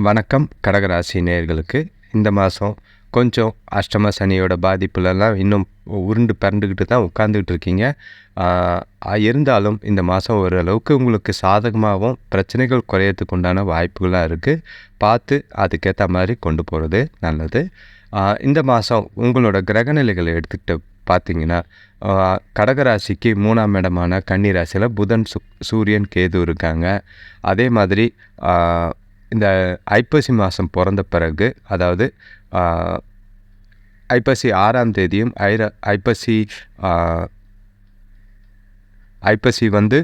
வணக்கம் கடகராசி நேர்களுக்கு இந்த மாதம் கொஞ்சம் அஷ்டம சனியோட பாதிப்புலலாம் இன்னும் உருண்டு பிறண்டுக்கிட்டு தான் உட்காந்துக்கிட்டு இருக்கீங்க. இருந்தாலும் இந்த மாதம் ஓரளவுக்கு உங்களுக்கு சாதகமாகவும் பிரச்சனைகள் குறையறதுக்கு உண்டான வாய்ப்புகளாக இருக்குது பார்த்து அதுக்கேற்ற மாதிரி கொண்டு போகிறது நல்லது. இந்த மாதம் உங்களோட கிரகநிலைகளை எடுத்துக்கிட்டு பார்த்தீங்கன்னா கடகராசிக்கு மூணாம் இடமான கன்னிராசியில் புதன் சு சூரியன் கேது இருக்காங்க. அதே மாதிரி இந்த ஐப்பசி மாதம் பிறந்த பிறகு அதாவது ஐப்பசி ஆறாம் தேதியும் ஐர ஐப்பசி ஐப்பசி வந்து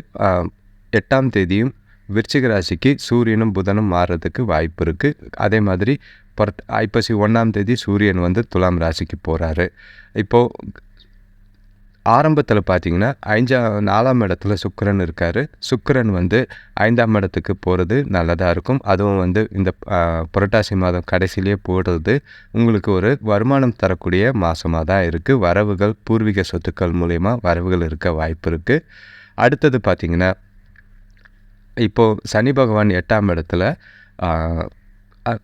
எட்டாம் தேதியும் விருச்சிக ராசிக்கு சூரியனும் புதனும் மாறுறதுக்கு வாய்ப்பு இருக்குது அதே மாதிரி பர்ட் ஐப்பசி ஒன்றாம் தேதி சூரியன் வந்து துலாம் ராசிக்கு போகிறாரு இப்போது ஆரம்பத்தில் பார்த்தீங்கன்னா ஐஞ்சா நாலாம் இடத்துல சுக்கரன் இருக்கார். சுக்கரன் வந்து ஐந்தாம் இடத்துக்கு போகிறது நல்லதாக இருக்கும். அதுவும் வந்து இந்த புரட்டாசி மாதம் கடைசியிலேயே போடுறது உங்களுக்கு ஒரு வருமானம் தரக்கூடிய மாதமாக தான் இருக்குது வரவுகள் பூர்வீக சொத்துக்கள் மூலயமா வரவுகள் இருக்க வாய்ப்பு இருக்குது அடுத்தது பார்த்திங்கன்னா இப்போது சனி பகவான் எட்டாம் இடத்துல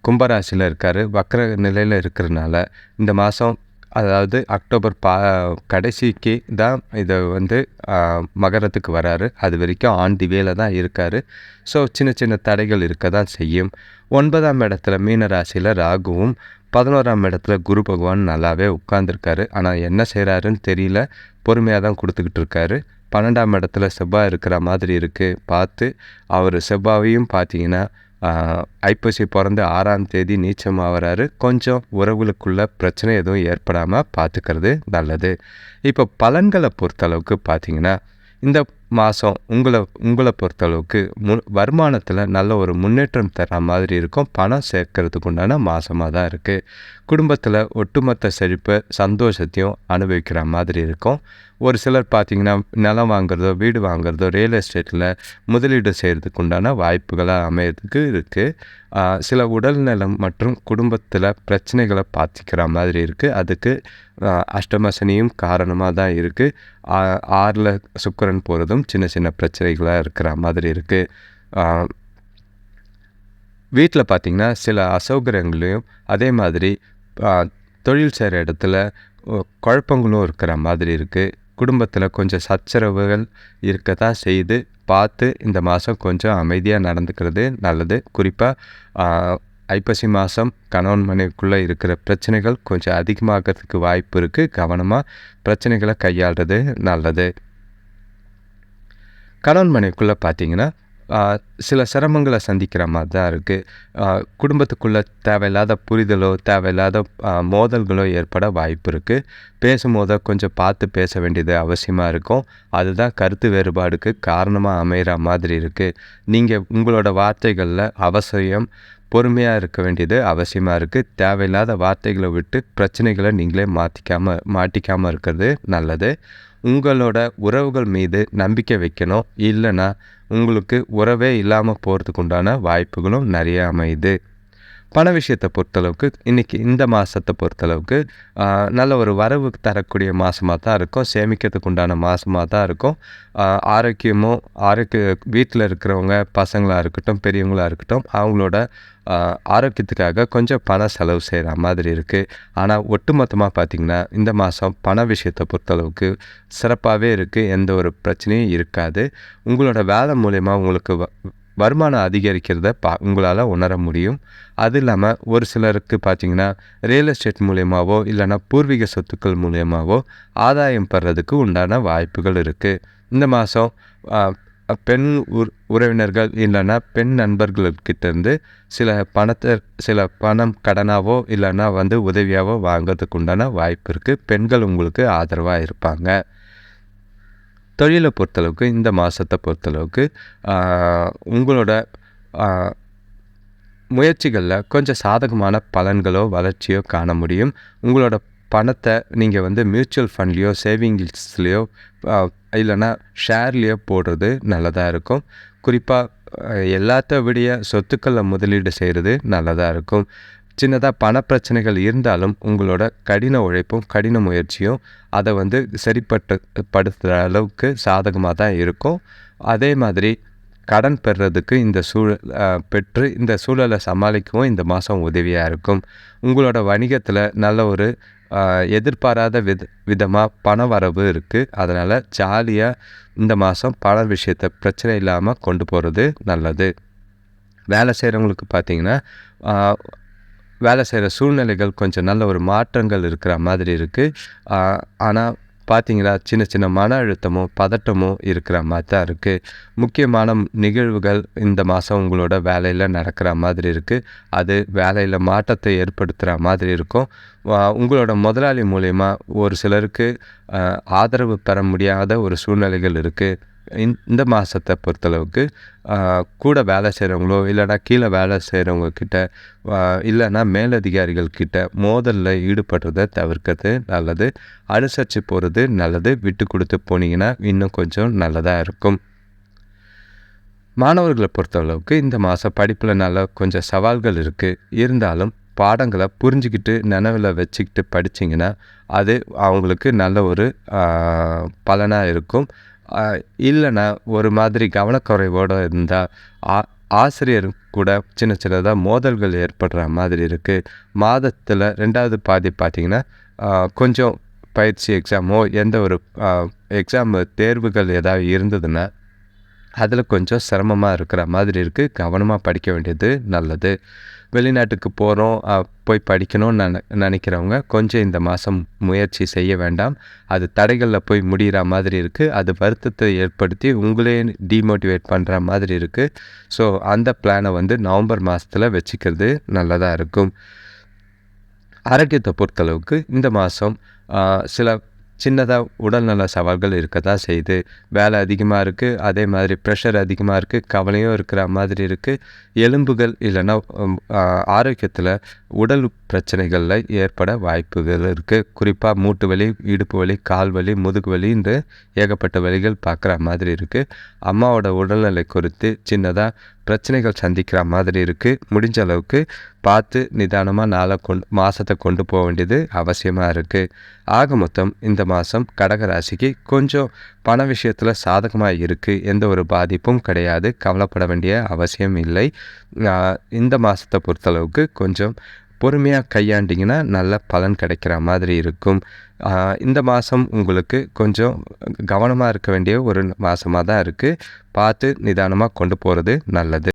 கும்பராசியில் இருக்கார். வக்கர நிலையில் இருக்கிறனால இந்த மாதம் அதாவது அக்டோபர் பா கடைசிக்கு தான் இதை வந்து மகரத்துக்கு வராரு. அது வரைக்கும் ஆன் தி தான் இருக்கார். ஸோ சின்ன சின்ன தடைகள் இருக்க தான் செய்யும். ஒன்பதாம் இடத்துல மீன ராசியில் ராகுவும் பதினோராம் இடத்துல குரு பகவான் நல்லாவே உட்கார்ந்துருக்காரு. ஆனால் என்ன செய்கிறாருன்னு தெரியல. பொறுமையாக தான் கொடுத்துக்கிட்டு இருக்காரு. பன்னெண்டாம் இடத்துல செவ்வாய் இருக்கிற மாதிரி இருக்குது பார்த்து அவர் செவ்வாயையும் பார்த்தீங்கன்னா ஐப்பசி பிறந்து ஆறாம் தேதி நீச்சமாகறாரு கொஞ்சம் உறவுகளுக்குள்ள பிரச்சனை எதுவும் ஏற்படாமல் பார்த்துக்கிறது நல்லது. இப்போ பலன்களை பொறுத்தளவுக்கு பார்த்தீங்கன்னா இந்த மாதம் உங்களை உங்களை பொறுத்தளவுக்கு மு வருமானத்தில் நல்ல ஒரு முன்னேற்றம் தர மாதிரி இருக்கும். பணம் சேர்க்கறதுக்கு உண்டான மாதமாக தான் இருக்குது குடும்பத்தில் ஒட்டுமொத்த செழிப்பை சந்தோஷத்தையும் அனுபவிக்கிற மாதிரி இருக்கும். ஒரு சிலர் பார்த்திங்கன்னா நிலம் வாங்குறதோ வீடு வாங்குறதோ ரியல் எஸ்டேட்டில் முதலீடு செய்கிறதுக்கு உண்டான வாய்ப்புகளாக அமையிறதுக்கு இருக்குது சில உடல்நலம் மற்றும் குடும்பத்தில் பிரச்சனைகளை பார்த்துக்கிற மாதிரி இருக்குது அதுக்கு அஷ்டமசனியும் காரணமாக தான் இருக்குது ஆறில் சுக்கிரன் போகிறதும் சின்ன சின்ன பிரச்சனைகளாக இருக்கிற மாதிரி இருக்குது வீட்டில் பார்த்திங்கன்னா சில அசௌகரியங்களையும் அதே மாதிரி தொழில் செய்கிற இடத்துல குழப்பங்களும் இருக்கிற மாதிரி இருக்குது குடும்பத்தில் கொஞ்சம் சச்சரவுகள் இருக்க தான் செய்து பார்த்து இந்த மாதம் கொஞ்சம் அமைதியாக நடந்துக்கிறது நல்லது. குறிப்பாக ஐப்பசி மாதம் கணவன் மனைவிக்குள்ளே இருக்கிற பிரச்சனைகள் கொஞ்சம் அதிகமாகிறதுக்கு வாய்ப்பு இருக்குது கவனமாக பிரச்சனைகளை கையாளுறது நல்லது. கணவன் மனைவிக்குள்ளே பார்த்தீங்கன்னா சில சிரமங்களை சந்திக்கிற மாதிரி தான் இருக்குது குடும்பத்துக்குள்ளே தேவையில்லாத புரிதலோ தேவையில்லாத மோதல்களோ ஏற்பட வாய்ப்பு இருக்குது பேசும்போது கொஞ்சம் பார்த்து பேச வேண்டியது அவசியமாக இருக்கும். அதுதான் கருத்து வேறுபாடுக்கு காரணமாக அமைகிற மாதிரி இருக்குது நீங்கள் உங்களோட வார்த்தைகளில் அவசியம் பொறுமையாக இருக்க வேண்டியது அவசியமாக இருக்குது தேவையில்லாத வார்த்தைகளை விட்டு பிரச்சனைகளை நீங்களே மாற்றிக்காமல் மாட்டிக்காமல் இருக்கிறது நல்லது. உங்களோட உறவுகள் மீது நம்பிக்கை வைக்கணும். இல்லைன்னா உங்களுக்கு உறவே இல்லாமல் போகிறதுக்கு உண்டான வாய்ப்புகளும் நிறைய அமையுது. பண விஷயத்தை பொறுத்தளவுக்கு இன்றைக்கி இந்த மாதத்தை பொறுத்தளவுக்கு நல்ல ஒரு வரவு தரக்கூடிய மாதமாக தான் இருக்கும். சேமிக்கிறதுக்கு உண்டான மாதமாக தான் இருக்கும். ஆரோக்கியமும் ஆரோக்கிய வீட்டில் இருக்கிறவங்க பசங்களாக இருக்கட்டும் பெரியவங்களாக இருக்கட்டும் அவங்களோட ஆரோக்கியத்துக்காக கொஞ்சம் பண செலவு செய்கிற மாதிரி இருக்குது ஆனால் ஒட்டுமொத்தமாக பார்த்திங்கன்னா இந்த மாதம் பண விஷயத்தை பொறுத்தளவுக்கு சிறப்பாகவே இருக்குது எந்த ஒரு பிரச்சனையும் இருக்காது. உங்களோட வேலை மூலயமா உங்களுக்கு வ- வருமானம் அதிகரிக்கிறத பா உங்களால் உணர முடியும். அது இல்லாமல் ஒரு சிலருக்கு பார்த்தீங்கன்னா ரியல் எஸ்டேட் மூலயமாவோ இல்லைன்னா பூர்வீக சொத்துக்கள் மூலயமாவோ ஆதாயம் பெறதுக்கு உண்டான வாய்ப்புகள் இருக்குது இந்த மாதம் பெண் உற உறவினர்கள் இல்லைன்னா பெண் நண்பர்கள்கிட்டேருந்து சில பணத்தை சில பணம் கடனாவோ இல்லைன்னா வந்து உதவியாவோ வாங்குறதுக்கு உண்டான வாய்ப்பு இருக்குது பெண்கள் உங்களுக்கு ஆதரவாக இருப்பாங்க. தொழிலை பொறுத்தளவுக்கு இந்த மாதத்தை பொறுத்தளவுக்கு உங்களோட முயற்சிகளில் கொஞ்சம் சாதகமான பலன்களோ வளர்ச்சியோ காண முடியும். உங்களோட பணத்தை நீங்கள் வந்து மியூச்சுவல் ஃபண்ட்லேயோ சேவிங்ஸ்லேயோ இல்லைன்னா ஷேர்லேயோ போடுறது நல்லதாக இருக்கும். குறிப்பாக எல்லாத்த விடைய சொத்துக்களில் முதலீடு செய்கிறது நல்லதாக இருக்கும். சின்னதாக பண பிரச்சனைகள் இருந்தாலும் உங்களோட கடின உழைப்பும் கடின முயற்சியும் அதை வந்து சரிப்பட்டு படுத்துகிற அளவுக்கு சாதகமாக தான் இருக்கும். அதே மாதிரி கடன் பெறுறதுக்கு இந்த சூழல் பெற்று இந்த சூழலை சமாளிக்கவும் இந்த மாதம் உதவியாக இருக்கும். உங்களோட வணிகத்தில் நல்ல ஒரு எதிர்பாராத வித விதமாக பண வரவு இருக்குது அதனால் ஜாலியாக இந்த மாதம் பண விஷயத்தை பிரச்சனை இல்லாமல் கொண்டு போகிறது நல்லது. வேலை செய்கிறவங்களுக்கு பார்த்திங்கன்னா வேலை செய்கிற சூழ்நிலைகள் கொஞ்சம் நல்ல ஒரு மாற்றங்கள் இருக்கிற மாதிரி இருக்குது ஆனால் பார்த்தீங்களா சின்ன சின்ன மன அழுத்தமும் பதட்டமும் இருக்கிற மாதிரி தான் இருக்குது முக்கியமான நிகழ்வுகள் இந்த மாதம் உங்களோட வேலையில் நடக்கிற மாதிரி இருக்குது அது வேலையில் மாற்றத்தை ஏற்படுத்துகிற மாதிரி இருக்கும். உங்களோட முதலாளி மூலயமா ஒரு சிலருக்கு ஆதரவு பெற முடியாத ஒரு சூழ்நிலைகள் இருக்குது இந்த மாதத்தை பொறுத்தளவுக்கு கூட வேலை செய்கிறவங்களோ இல்லைனா கீழே வேலை செய்கிறவங்க கிட்ட இல்லைன்னா மேலதிகாரிகள் கிட்ட மோதலில் ஈடுபடுறதை தவிர்க்கிறது நல்லது. அனுசரித்து போகிறது நல்லது. விட்டு கொடுத்து போனீங்கன்னா இன்னும் கொஞ்சம் நல்லதாக இருக்கும். மாணவர்களை பொறுத்தளவுக்கு இந்த மாதம் படிப்பில் நல்ல கொஞ்சம் சவால்கள் இருக்குது இருந்தாலும் பாடங்களை புரிஞ்சுக்கிட்டு நினைவில் வச்சுக்கிட்டு படிச்சிங்கன்னா அது அவங்களுக்கு நல்ல ஒரு பலனாக இருக்கும். இல்லைன்னா ஒரு மாதிரி கவனக்குறைவோடு இருந்தால் ஆ ஆசிரியர் கூட சின்ன சின்னதாக மோதல்கள் ஏற்படுற மாதிரி இருக்குது மாதத்தில் ரெண்டாவது பாதி பார்த்திங்கன்னா கொஞ்சம் பயிற்சி எக்ஸாமோ எந்த ஒரு எக்ஸாம் தேர்வுகள் ஏதாவது இருந்ததுன்னா அதில் கொஞ்சம் சிரமமாக இருக்கிற மாதிரி இருக்குது கவனமாக படிக்க வேண்டியது நல்லது. வெளிநாட்டுக்கு போகிறோம் போய் படிக்கணும்னு நின நினைக்கிறவங்க கொஞ்சம் இந்த மாதம் முயற்சி செய்ய வேண்டாம். அது தடைகளில் போய் முடிகிற மாதிரி இருக்குது அது வருத்தத்தை ஏற்படுத்தி உங்களே டிமோட்டிவேட் பண்ணுற மாதிரி இருக்குது ஸோ அந்த பிளானை வந்து நவம்பர் மாதத்தில் வச்சுக்கிறது நல்லதாக இருக்கும். ஆரோக்கியத்தை பொறுத்தளவுக்கு இந்த மாதம் சில சின்னதாக உடல்நல சவால்கள் இருக்க தான் செய்யுது வேலை அதிகமாக இருக்குது அதே மாதிரி ப்ரெஷர் அதிகமாக இருக்குது கவலையும் இருக்கிற மாதிரி இருக்குது எலும்புகள் இல்லைன்னா ஆரோக்கியத்தில் உடல் பிரச்சனைகளில் ஏற்பட வாய்ப்புகள் இருக்குது குறிப்பாக மூட்டு வலி இடுப்பு வலி கால் வலி முதுகு வலி இந்த ஏகப்பட்ட வலிகள் பார்க்குற மாதிரி இருக்குது அம்மாவோட உடல்நிலை குறித்து சின்னதாக பிரச்சனைகள் சந்திக்கிற மாதிரி இருக்குது முடிஞ்ச அளவுக்கு பார்த்து நிதானமாக நாளை கொண்டு மாதத்தை கொண்டு போக வேண்டியது அவசியமாக இருக்குது ஆக மொத்தம் இந்த மாதம் கடகராசிக்கு கொஞ்சம் பண விஷயத்தில் சாதகமாக இருக்குது எந்த ஒரு பாதிப்பும் கிடையாது. கவலைப்பட வேண்டிய அவசியம் இல்லை. இந்த மாதத்தை பொறுத்தளவுக்கு கொஞ்சம் பொறுமையாக கையாண்டிங்கன்னா நல்ல பலன் கிடைக்கிற மாதிரி இருக்கும். இந்த மாதம் உங்களுக்கு கொஞ்சம் கவனமாக இருக்க வேண்டிய ஒரு மாதமாக தான் இருக்குது பார்த்து நிதானமாக கொண்டு போகிறது நல்லது.